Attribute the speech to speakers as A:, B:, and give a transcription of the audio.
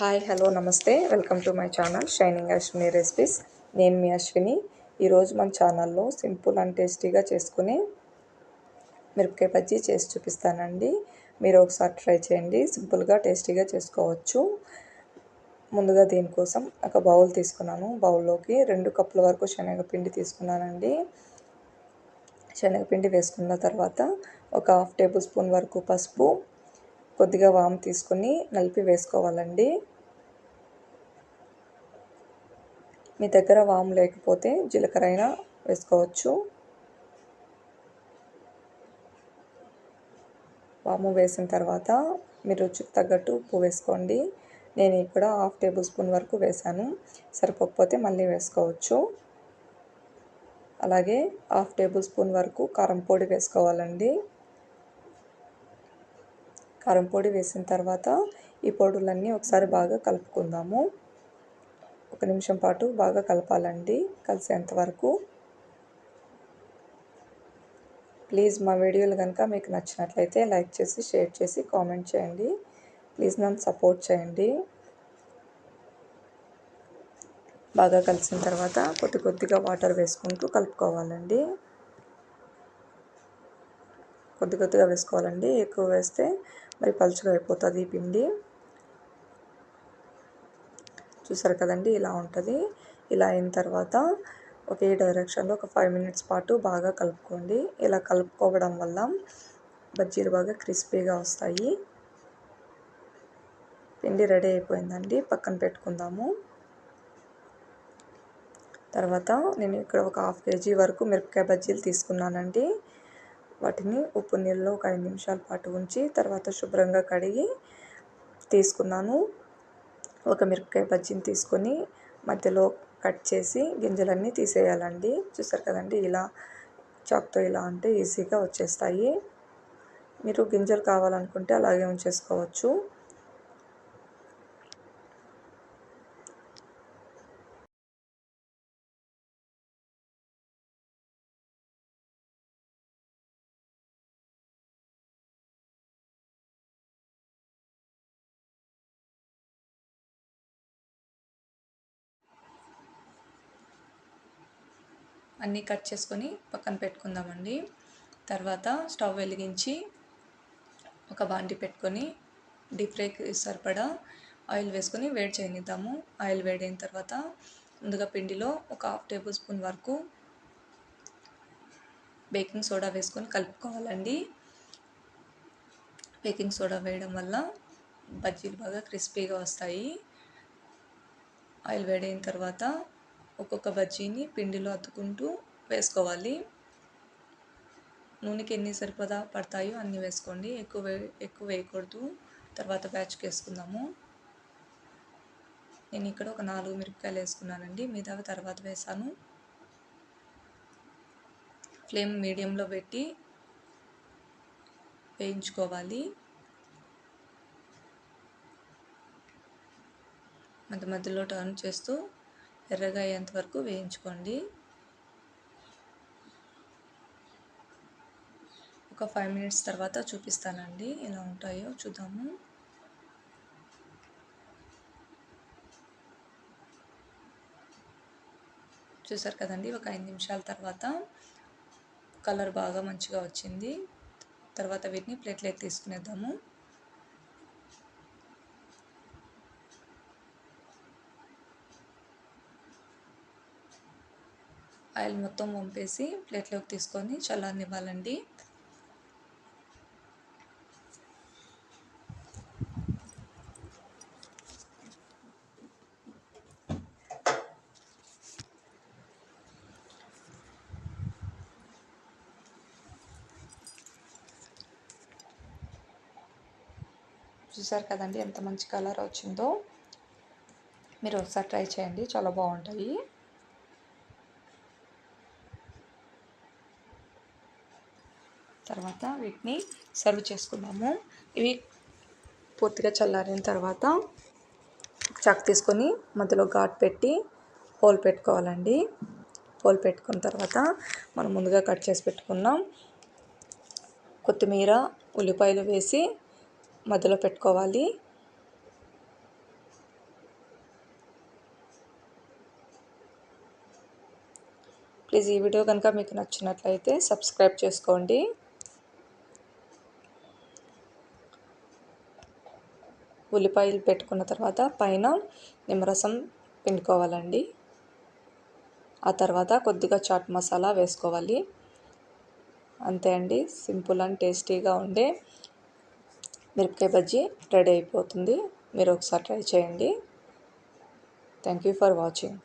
A: Hi hello నమస్తే. Welcome to my channel shining Ashwini recipes నేను మీ అశ్విని. ఈరోజు మన ఛానల్లో సింపుల్ అండ్ టేస్టీగా చేసుకునే మిరపకాయ బజ్జీ చేసి చూపిస్తానండి. మీరు ఒకసారి ట్రై చేయండి. సింపుల్గా టేస్టీగా చేసుకోవచ్చు. ముందుగా దీనికోసం ఒక బౌల్ తీసుకున్నాను. బౌల్లోకి రెండు కప్పుల వరకు శనగపిండి తీసుకున్నానండి. శనగపిండి వేసుకున్న తర్వాత ఒక హాఫ్ టేబుల్ స్పూన్ వరకు పసుపు కొద్దిగా వాము తీసుకొని నలిపి వేసుకోవాలండి. మీ దగ్గర వాము లేకపోతే జీలకర్ర అయినా వేసుకోవచ్చు. వాము వేసిన తర్వాత మీరు రుచికి తగ్గట్టు ఉప్పు వేసుకోండి. నేను ఇక్కడ హాఫ్ టేబుల్ స్పూన్ వరకు వేసాను. సరిపోకపోతే మళ్ళీ వేసుకోవచ్చు. అలాగే హాఫ్ టేబుల్ స్పూన్ వరకు కారం పొడి వేసుకోవాలండి. కారం పొడి వేసిన తర్వాత ఈ పొడులన్నీ ఒకసారి బాగా కలుపుకుందాము. ఒక నిమిషం పాటు బాగా కలపాలండి కలిసేంత వరకు. ప్లీజ్ మా వీడియోలు కనుక మీకు నచ్చినట్లయితే లైక్ చేసి షేర్ చేసి కామెంట్ చేయండి. ప్లీజ్ నన్ను సపోర్ట్ చేయండి. బాగా కలిసిన తర్వాత కొద్ది కొద్దిగా వాటర్ వేసుకుంటూ కలుపుకోవాలండి. కొద్ది కొద్దిగా వేసుకోవాలండి. ఎక్కువ వేస్తే మరి పలుచగా అయిపోతుంది పిండి. చూసారు కదండి ఇలా ఉంటుంది. ఇలా అయిన తర్వాత ఒకే డైరెక్షన్లో ఒక ఫైవ్ మినిట్స్ పాటు బాగా కలుపుకోండి. ఇలా కలుపుకోవడం వల్ల బజ్జీలు బాగా క్రిస్పీగా వస్తాయి. పిండి రెడీ అయిపోయిందండి పక్కన పెట్టుకుందాము. తర్వాత నేను ఇక్కడ ఒక హాఫ్ కేజీ వరకు మిరపకాయ బజ్జీలు తీసుకున్నానండి. వాటిని ఉప్పు నీళ్ళలో ఒక ఐదు నిమిషాల పాటు ఉంచి తర్వాత శుభ్రంగా కడిగి తీసుకున్నాను. ఒక మిరపకాయ బజ్జీని తీసుకొని మధ్యలో కట్ చేసి గింజలన్నీ తీసేయాలండి. చూసారు కదండి ఇలా చాక్తో ఇలా అంటే ఈజీగా వచ్చేస్తాయి. మీరు గింజలు కావాలనుకుంటే అలాగే ఉంచేసుకోవచ్చు. అన్నీ కట్ చేసుకొని పక్కన పెట్టుకుందామండి. తర్వాత స్టవ్ వెలిగించి ఒక బాండి పెట్టుకొని డీప్ ఫ్రైకి సరిపడా ఆయిల్ వేసుకొని వేడి చేయనిద్దాము. ఆయిల్ వేడైన తర్వాత ముందుగా పిండిలో ఒక హాఫ్ టేబుల్ స్పూన్ వరకు బేకింగ్ సోడా వేసుకొని కలుపుకోవాలండి. బేకింగ్ సోడా వేయడం వల్ల బజ్జీలు బాగా క్రిస్పీగా వస్తాయి. ఆయిల్ వేడైన తర్వాత ఒక్కొక్క బజ్జీని పిండిలో అతుకుంటూ వేసుకోవాలి. నూనెకి ఎన్ని సరిపడా పడతాయో అన్ని వేసుకోండి. ఎక్కువ ఎక్కువ వేయకూడదు. తర్వాత బ్యాచ్కి వేసుకుందాము. నేను ఇక్కడ ఒక నాలుగు మిరపకాయలు వేసుకున్నానండి. మిగతావి తర్వాత వేసాను. ఫ్లేమ్ మీడియంలో పెట్టి వేయించుకోవాలి. మధ్య మధ్యలో టర్న్ చేస్తూ ఎర్రగా అయ్యేంత వరకు వేయించుకోండి. ఒక ఫైవ్ మినిట్స్ తర్వాత చూపిస్తానండి. ఎలా ఉంటాయో చూద్దాము. చూసారు కదండి ఒక ఐదు నిమిషాల తర్వాత కలర్ బాగా మంచిగా వచ్చింది. తర్వాత వీటిని ప్లేట్లోకి తీసుకునేద్దాము. ఆయిల్ మొత్తం వంపేసి ప్లేట్లోకి తీసుకొని చల్లనివ్వాలండి చూసారు కదండి ఎంత మంచి కలర్ వచ్చిందో. మీరు ఒకసారి ట్రై చేయండి చాలా బాగుంటాయి. తర్వాత వీటిని సర్వ్ చేసుకుందాము. ఇవి పూర్తిగా చల్లారిన తర్వాత చక్క తీసుకొని మధ్యలో ఘాట్ పెట్టి హోల్ పెట్టుకోవాలండి. హోల్ పెట్టుకున్న తర్వాత మనం ముందుగా కట్ చేసి పెట్టుకున్నాం. కొత్తిమీర ఉల్లిపాయలు వేసి మధ్యలో పెట్టుకోవాలి. ప్లీజ్ ఈ వీడియో కనుక మీకు నచ్చినట్లయితే సబ్స్క్రైబ్ చేసుకోండి. ఉల్లిపాయలు పెట్టుకున్న తర్వాత పైన నిమ్మరసం పిండుకోవాలండి. ఆ తర్వాత కొద్దిగా చాట్ మసాలా వేసుకోవాలి. అంతే అండి. సింపుల్ అండ్ టేస్టీగా ఉండే మిరపకాయ బజ్జీ రెడీ అయిపోతుంది. మీరు ఒకసారి ట్రై చేయండి. Thank you for watching